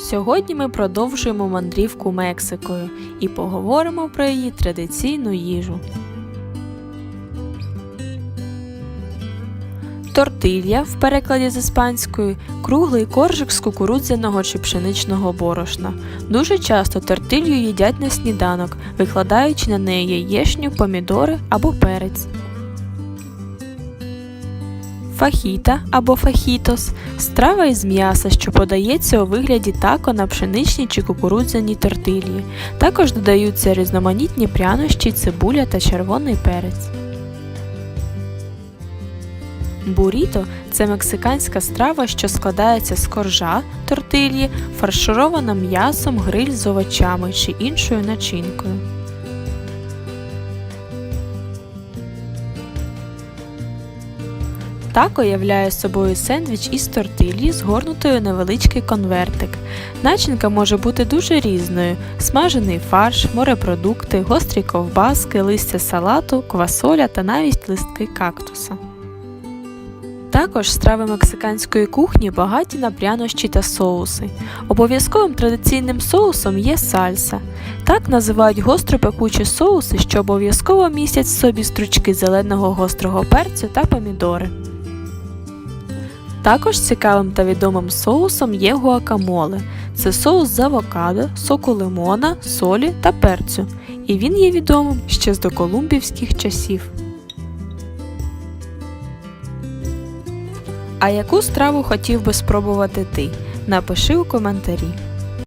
Сьогодні ми продовжуємо мандрівку Мексикою і поговоримо про її традиційну їжу. Тортилья в перекладі з іспанської круглий коржик з кукурудзяного чи пшеничного борошна. Дуже часто тортилью їдять на сніданок, викладаючи на неї яєчню, помідори або перець. Фахіта або фахітос страва із м'яса, що подається у вигляді тако на пшеничній чи кукурудзяній тортилії. Також додаються різноманітні прянощі, цибуля та червоний перець. Буріто це мексиканська страва, що складається з коржа, тортильї, фарширована м'ясом, гриль з овочами чи іншою начинкою. Тако являє собою сендвіч із тортилі, згорнутою невеличкий конвертик. Начинка може бути дуже різною: смажений фарш, морепродукти, гострі ковбаски, листя салату, квасоля та навіть листки кактуса. Також страви мексиканської кухні багаті на прянощі та соуси. Обов'язковим традиційним соусом є сальса. Так називають гостропекучі соуси, що обов'язково містять в собі стручки зеленого гострого перцю та помідори. Також цікавим та відомим соусом є гуакамоле. Це соус з авокадо, соку лимона, солі та перцю. І він є відомим ще з доколумбівських часів. А яку страву хотів би спробувати ти? Напиши у коментарі.